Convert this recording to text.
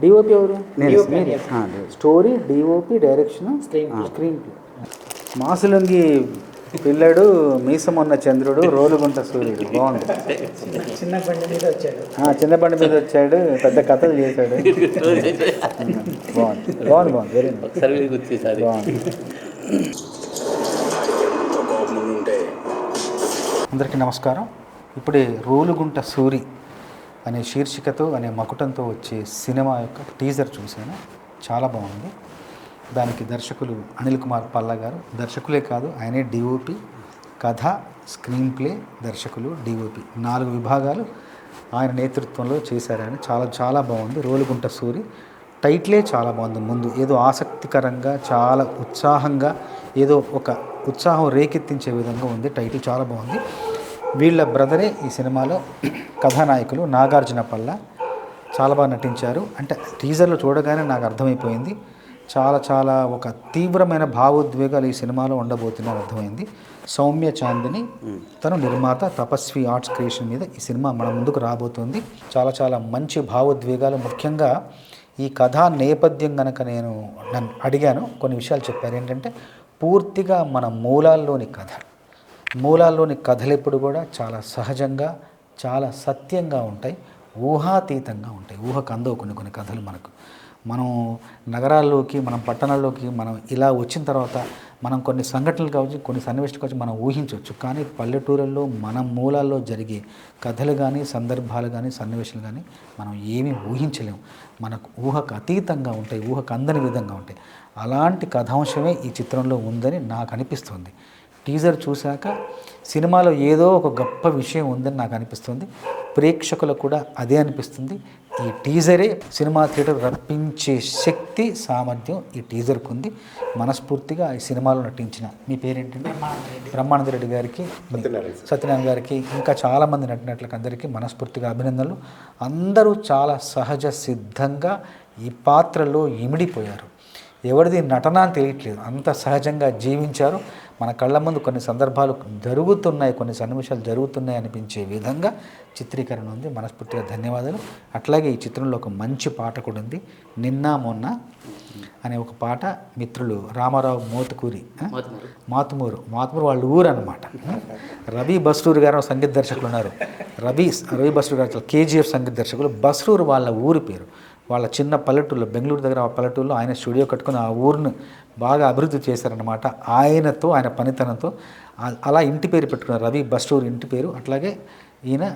DOP ఎవరు. Story DOP direction screen screenplay మాసులుంగి పిల్లడు మీసం ఉన్న చంద్రుడు రోలుగుంట సూర్యుడు. బాగుంది. చిన్న బండి మీద వచ్చాడు. ఆ, చిన్న బండి మీద వచ్చాడు పెద్ద కథలు చేశాడు. బాగుంది. బాగుంది బాగుంది. వెరీ బాగుంది. అందరికీ నమస్కారం. ఇప్పుడే రోలుగుంట సూరి అనే శీర్షికతో అనే మకుటంతో వచ్చే సినిమా యొక్క టీజర్ చూశాను. చాలా బాగుంది. దానికి దర్శకులు అనిల్ కుమార్ పల్లా గారు. దర్శకులే కాదు ఆయనే డిఓపి కథ స్క్రీన్ ప్లే దర్శకులు డిఓపి నాలుగు విభాగాలు ఆయన నేతృత్వంలో చేశారని చాలా చాలా బాగుంది. రోలుగుంట సూరి టైటిలే చాలా బాగుంది. ముందు ఏదో ఆసక్తికరంగా చాలా ఉత్సాహంగా ఏదో ఒక ఉత్సాహం రేకెత్తించే విధంగా ఉంది. టైటిల్ చాలా బాగుంది. వీళ్ళ బ్రదరే ఈ సినిమాలో కథానాయకులు నాగార్జున పల్ల. చాలా బాగా నటించారు. అంటే టీజర్లు చూడగానే నాకు అర్థమైపోయింది. చాలా చాలా ఒక తీవ్రమైన భావోద్వేగాలు ఈ సినిమాలో ఉండబోతున్నారు అర్థమైంది. సౌమ్య చాందిని తను నిర్మాత తపస్వి ఆర్ట్స్ క్రియేషన్ మీద ఈ సినిమా మన ముందుకు రాబోతుంది. చాలా చాలా మంచి భావోద్వేగాలు. ముఖ్యంగా ఈ కథా నేపథ్యం కనుక నేను నన్ను అడిగాను కొన్ని విషయాలు చెప్పారు. ఏంటంటే పూర్తిగా మన మూలాల్లోని కథ. మూలాల్లోని కథలు ఎప్పుడు కూడా చాలా సహజంగా చాలా సత్యంగా ఉంటాయి. ఊహాతీతంగా ఉంటాయి. ఊహకు అందవు కొన్ని కొన్ని కథలు మనకు. మనం నగరాల్లోకి మనం పట్టణాల్లోకి మనం ఇలా వచ్చిన తర్వాత మనం కొన్ని సంఘటనలు కావచ్చు కొన్ని సన్నివేశాలు కావచ్చు మనం ఊహించవచ్చు. కానీ పల్లెటూరుల్లో మన మూలాల్లో జరిగే కథలు కానీ సందర్భాలు కానీ సన్నివేశాలు కానీ మనం ఏమీ ఊహించలేము మనకు ఊహకు అతీతంగా ఉంటాయి ఊహకు అందని విధంగా ఉంటాయి. అలాంటి కథాంశమే ఈ చిత్రంలో ఉందని నాకు అనిపిస్తుంది. టీజర్ చూశాక సినిమాలో ఏదో ఒక గొప్ప విషయం ఉందని నాకు అనిపిస్తుంది. ప్రేక్షకులకు కూడా అదే అనిపిస్తుంది. ఈ టీజరే సినిమా థియేటర్ రప్పించే శక్తి సామర్థ్యం ఈ టీజర్కు ఉంది. మనస్ఫూర్తిగా ఈ సినిమాలో నటించిన మీ పేరేంటండి? బ్రహ్మానంద రెడ్డి గారికి సత్యనారాయణ గారికి ఇంకా చాలామంది నటినట్లకి అందరికీ మనస్ఫూర్తిగా అభినందనలు. అందరూ చాలా సహజ సిద్ధంగా ఈ పాత్రలో ఇమిడిపోయారు. ఎవరిది నటన అని తెలియట్లేదు. అంత సహజంగా జీవించారు. మన కళ్ళ ముందు కొన్ని సందర్భాలు జరుగుతున్నాయి కొన్ని సన్నివేశాలు జరుగుతున్నాయి అనిపించే విధంగా చిత్రీకరణ ఉంది. మనస్ఫూర్తిగా ధన్యవాదాలు. అట్లాగే ఈ చిత్రంలో ఒక మంచి పాట కూడా ఉంది. నిన్న మొన్న అనే ఒక పాట మిత్రులు రామారావు మోతుకూరి? మాతుమూరు. మాతుమూరు. వాళ్ళ ఊరు అనమాట రవి బస్రూరు గారు సంగీత దర్శకులు ఉన్నారు. రవి రవి బస్రూరు గారు కేజీఎఫ్ సంగీత దర్శకులు. బస్రూరు వాళ్ళ ఊరి పేరు. వాళ్ళ చిన్న పల్లెటూరులో బెంగళూరు దగ్గర ఆ పల్లెటూరులో ఆయన స్టూడియో కట్టుకుని ఆ ఊరిని బాగా అభివృద్ధి చేశారనమాట ఆయనతో ఆయన పనితనంతో అలా ఇంటి పేరు పెట్టుకున్నారు రవి బస్టూరు ఇంటి పేరు. అట్లాగే ఈయన